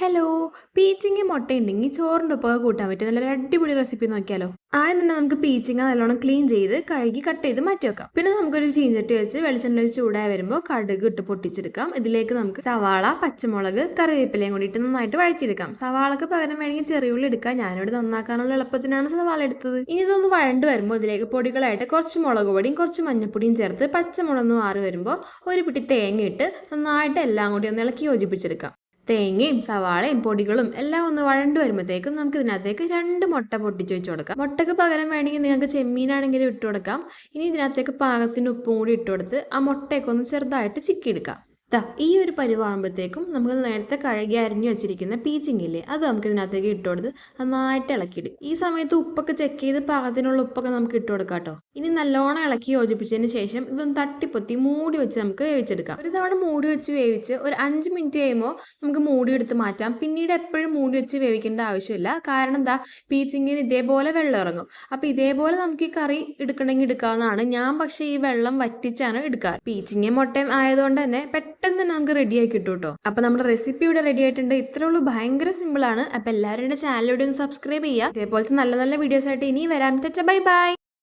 Hello പീച്ചിങ്ങ മുട്ടയുണ്ടെങ്കിൽ ചോറിന്റെ ഒപ്പം കൂട്ടാൻ പറ്റും. നല്ല അടിപൊളി റെസിപ്പി നോക്കിയാലോ. ആദ്യം തന്നെ നമുക്ക് പീച്ചിങ്ങ നല്ലോണം ക്ലീൻ ചെയ്ത് കഴുകി കട്ട് ചെയ്ത് മാറ്റി വെക്കാം. പിന്നെ നമുക്കൊരു ചീഞ്ചട്ടി വെച്ച് വെളിച്ചെണ്ണ ഒഴിച്ച് ചൂടായി വരുമ്പോൾ കടുക് ഇട്ട് പൊട്ടിച്ചെടുക്കാം. ഇതിലേക്ക് നമുക്ക് സവാള പച്ചമുളക് കറിവേപ്പിലയും കൂടിയിട്ട് നന്നായിട്ട് വഴറ്റിയെടുക്കാം. സവാളക്ക് പകരം വേണമെങ്കിൽ ചെറിയുള്ളി എടുക്കാം. ഞാനിവിടെ നന്നാക്കാനുള്ള എളുപ്പത്തിനാണ് സവാള എടുത്തത്. ഇനി ഇതൊന്ന് വഴണ്ട് വരുമ്പോൾ ഇതിലേക്ക് പൊടികളായിട്ട് കുറച്ച് മുളക് പൊടിയും കുറച്ച് മഞ്ഞപ്പൊടിയും ചേർത്ത് പച്ചമുളക് മാറി വരുമ്പോൾ ഒരു പിടി തേങ്ങ ഇട്ട് നന്നായിട്ട് എല്ലാം കൂടി ഒന്ന് ഇളക്കി യോജിപ്പിച്ചെടുക്കാം. തേങ്ങയും സവാളയും പൊടികളും എല്ലാം ഒന്ന് വഴണ്ട് വരുമ്പോഴത്തേക്കും നമുക്ക് ഇതിനകത്തേക്ക് രണ്ട് മുട്ട പൊട്ടിച്ച് വെച്ച് കൊടുക്കാം. മുട്ടയ്ക്ക് പകരം വേണമെങ്കിൽ നിങ്ങൾക്ക് ചെമ്മീനാണെങ്കിലും ഇട്ട് കൊടുക്കാം. ഇനി ഇതിനകത്തേക്ക് പാകത്തിന് ഉപ്പും കൂടി ഇട്ട് കൊടുത്ത് ആ മുട്ടയൊക്കെ ഒന്ന് ചെറുതായിട്ട് ചിക്കിയെടുക്കാം. ദാ ഈ ഒരു പരിവാകുമ്പോഴത്തേക്കും നമുക്ക് നേരത്തെ കഴുകി അരിഞ്ഞു വെച്ചിരിക്കുന്ന പീച്ചിങ്ങില്ലേ അത് നമുക്ക് ഇതിനകത്തേക്ക് ഇട്ട് കൊടുത്ത് നന്നായിട്ട് ഇളക്കിയിടും. ഈ സമയത്ത് ഉപ്പൊക്കെ ചെക്ക് ചെയ്ത് പാകത്തിനുള്ള ഉപ്പൊക്കെ നമുക്ക് ഇട്ട് കൊടുക്കാം കേട്ടോ. ഇനി നല്ലോണം ഇളക്കി യോജിപ്പിച്ചതിന് ശേഷം ഇതൊന്ന് തട്ടിപ്പൊത്തി മൂടി വെച്ച് നമുക്ക് വേവിച്ചെടുക്കാം. ഒരു തവണ മൂടി വെച്ച് വേവിച്ച് ഒരു അഞ്ച് മിനിറ്റ് കഴിയുമ്പോൾ നമുക്ക് മൂടി എടുത്ത് മാറ്റാം. പിന്നീട് എപ്പോഴും മൂടി വെച്ച് വേവിക്കേണ്ട ആവശ്യമില്ല. കാരണം എന്താ പീച്ചിങ്ങിന് ഇതേപോലെ വെള്ളം ഇറങ്ങും. അപ്പോൾ ഇതേപോലെ നമുക്ക് ഈ കറി എടുക്കണമെങ്കിൽ എടുക്കാവുന്നതാണ്. ഞാൻ പക്ഷേ ഈ വെള്ളം വറ്റിച്ചാണ് എടുക്കാറ്. പീച്ചിങ്ങ മുട്ടയും ആയതുകൊണ്ട് തന്നെ തന്നെ നമുക്ക് റെഡി ആയി കിട്ടും കേട്ടോ അപ്പോൾ നമ്മുടെ റെസിപ്പി ഇവിടെ റെഡി ആയിട്ടുണ്ട്. ഇത്രേ ഉള്ളൂ. ഭയങ്കര സിമ്പിൾ ആണ്. അപ്പോൾ എല്ലാവരും എന്റെ ചാനലിലൂടെ ഒന്ന് സബ്സ്ക്രൈബ് ചെയ്യുക. ഇതേപോലത്തെ നല്ല നല്ല വീഡിയോസ് ആയിട്ട് ഇനി വരാം. തെച്ച ബൈ ബൈ